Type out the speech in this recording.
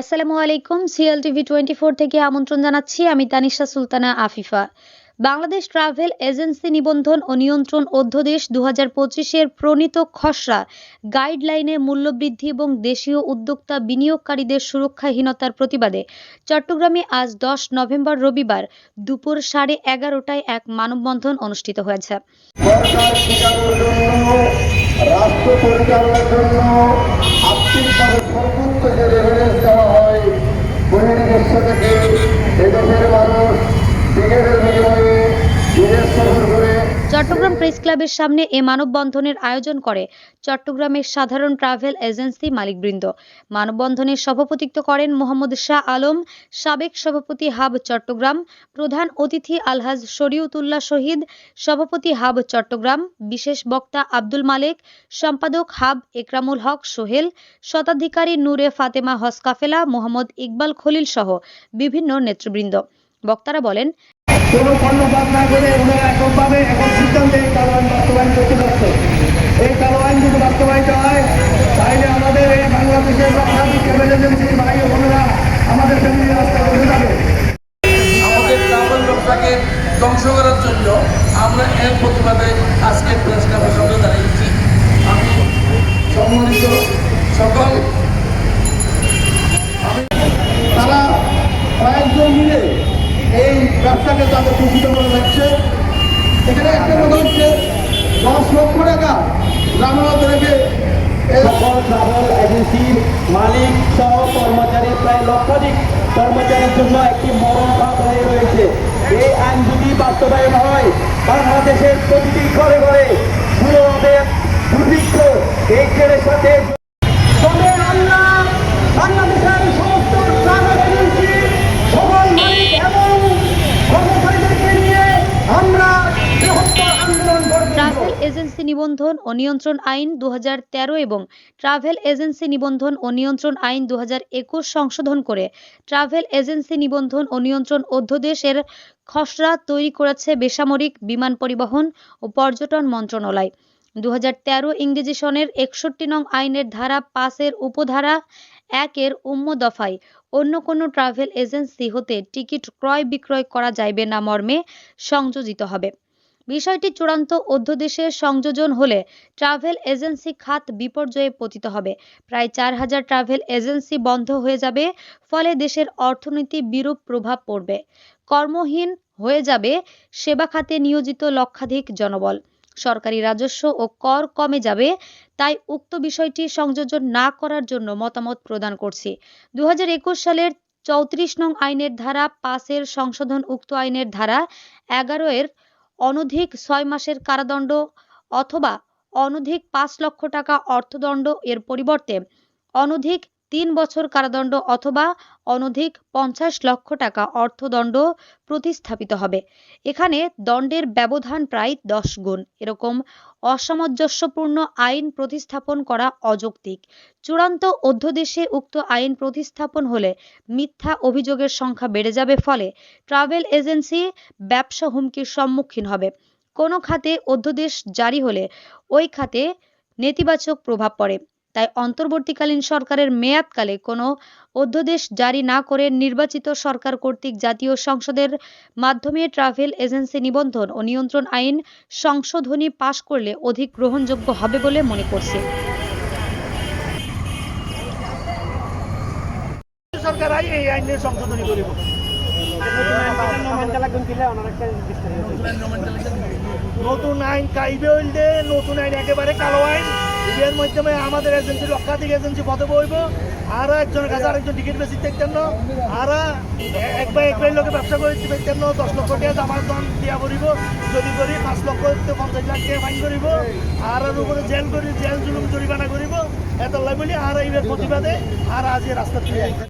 আসসালামু আলাইকুম, CL TV twenty four থেকে আমন্ত্রণ জানাচ্ছি। আমি তানিশা সুলতানা আফিফা। বাংলাদেশ ট্রাভেল এজেন্সি নিবন্ধন ও নিয়ন্ত্রণ অধ্যাদেশ দু হাজার পঁচিশের প্রণীত খসড়া গাইডলাইনে মূল্যবৃদ্ধি এবং দেশীয় উদ্যোক্তা বিনিয়োগকারীদের সুরক্ষাহীনতার প্রতিবাদে চট্টগ্রামে আজ দশ নভেম্বর রবিবার দুপুর সাড়ে এগারোটায় এক মানববন্ধন অনুষ্ঠিত হয়েছে। রাষ্ট্র পরিচালনার জন্য সর্বোচ্চ যে রেফারেন্স দেওয়া হয় বহির্বিশ্ব থেকে চট্টগ্রাম প্রেস ক্লাবের সামনে এ মানববন্ধনের আয়োজন করে চট্টগ্রামের সাধারণ ট্রাভেল এজেন্সি মালিকবৃন্দ। মানববন্ধনে সভাপতিত্ব করেন মোহাম্মদ শাহ আলম, সাবেক সভাপতি হাব চট্টগ্রাম, প্রধান অতিথি আলহাজ শরীয়তুল্লাহ শহীদ, সভাপতি হাব চট্টগ্রাম, বিশেষ বক্তা আব্দুল মালেক, সম্পাদক হাব একরামুল হক সোহেল, শতাধিকারী নূরে ফাতেমা হসকাফেলা, মোহাম্মদ ইকবাল খলিল সহ বিভিন্ন নেতৃবৃন্দ। বক্তারা বলেন করে ওনারা এককভাবে এখন সিদ্ধান্তে এই কালো আইন বাস্তবায়ন করতে পারছে এই কালো আইন যদি বাস্তবায়িত হয় তাহলে আমাদের এই বাংলাদেশের লক্ষাধিক ট্রাভেল এজেন্সির ভাই ও বোনেরা আমাদের ফ্যামিলি রাস্তা বসে যাবে আমাদের ট্রাভেল ব্যবসাকে ধ্বংস করার জন্য আমরা এর প্রতিবাদে আজকে প্রেস ক্লাবের সামনে দাঁড়িয়েছি আমি সম্মানিত সকল তারা কয়েকজন মিলে এই ব্যবসাকে তাদের দূষিত করে যাচ্ছে। এখানে একটা কথা হচ্ছে, দশ লক্ষ টাকা জামানত রেখে সকল ট্রাভেল এজেন্সির মালিক সহ কর্মচারী প্রায় লক্ষাধিক কর্মচারীর জন্য একটি মরণ ফাঁদ হয়ে রয়েছে। এই আইন যদি বাস্তবায়ন হয়, বাংলাদেশের প্রতিটি ঘরে ঘরে হবে দুর্ভিক্ষ এই ট্রেনের সাথে এজেন্সি নিবন্ধন ও নিয়ন্ত্রণ আইন দু এবং ট্রাভেল এজেন্সি নিবন্ধন ও নিয়ন্ত্রণ আইন দুহাজার একুশ সংশোধন করে ট্রাভেল এজেন্সি নিবন্ধন ও নিয়ন্ত্রণ অধ্যাদেশের খসড়া তৈরি করেছে বেসামরিক বিমান পরিবহন ও পর্যটন মন্ত্রণালয়। দু হাজার তেরো ইংরেজি সনের একষট্টি নং আইনের ধারা পাঁচের উপধারা একের উম্ম দফায় অন্য কোনো ট্রাভেল এজেন্সি হতে টিকিট ক্রয় বিক্রয় করা যাইবে না মর্মে সংযোজিত হবে। বিষয়টি চূড়ান্ত অধ্যাদেশে সংযোজন হলে ট্রাভেল এজেন্সি খাত বিপর্যয়ে পতিত হবে। প্রায় চার হাজার ট্রাভেল এজেন্সি বন্ধ হয়ে যাবে, ফলে দেশের অর্থনীতি বিরূপ প্রভাব পড়বে। কর্মহীন হয়ে যাবে সেবা খাতে নিয়োজিত লক্ষাধিক জনবল। সরকারি রাজস্ব ও কর কমে যাবে, তাই উক্ত বিষয়টি সংযোজন না করার জন্য মতামত প্রদান করছি। দু হাজার একুশ সালের চৌত্রিশ নং আইনের ধারা পাঁচের সংশোধন উক্ত আইনের ধারা এগারো এর অনধিক ছয় মাসের কারাদণ্ড অথবা অনধিক পাঁচ লক্ষ টাকা অর্থদণ্ড এর পরিবর্তে অনধিক তিন বছর কারাদণ্ড অথবা অনধিক পঞ্চাশ লক্ষ টাকা অর্থদণ্ড প্রতিস্থাপিত হবে। এখানে দণ্ডের ব্যবধান প্রায় দশ গুণ। এরকম অসামঞ্জস্যপূর্ণ আইন প্রতিস্থাপন করা অযৌক্তিক। চূড়ান্ত অধ্যাদেশে উক্ত আইন প্রতিস্থাপন হলে মিথ্যা অভিযোগের সংখ্যা বেড়ে যাবে ফলে ট্রাভেল এজেন্সি ব্যবসা হুমকির সম্মুখীন হবে। কোনো খাতে অধ্যাদেশ জারি হলে ওই খাতে নেতিবাচক প্রভাব পড়ে। তাই অন্তর্বর্তীকালীন সরকারের মেয়াদকালে কোনো অধ্যাদেশ জারি না করে নির্বাচিত সরকার কর্তৃক জাতীয় সংসদের মাধ্যমে ট্রাভেল এজেন্সি নিবন্ধন ও নিয়ন্ত্রণ আইন সংশোধনী পাশ করলে অধিক গ্রহণযোগ্য হবে বলে মনে করছে। নতুন আইন কাইবে হইলে নতুন আইন একেবারে কালো আইন। এর মাধ্যমে আমাদের এজেন্সি লক্ষাধিক এজেন্সি পদে বইব। আরও একজনের কাছে আরেকজন টিকিট বেশি দেখতেন না আরও এক ভাই এক লোকে ব্যবসা করে দেখতেন না দশ লক্ষ টাকা জামার দাম দিয়া করিব যদি করি পাঁচ লক্ষ পঞ্চাশ লাখ টাকা ফাইন করিব। আর উপরে জেল করি, জেল জুলুম, জরিমানা করিব। এত লাই বলি, আর এইবার প্রতিবাদে, আর আজ রাস্তা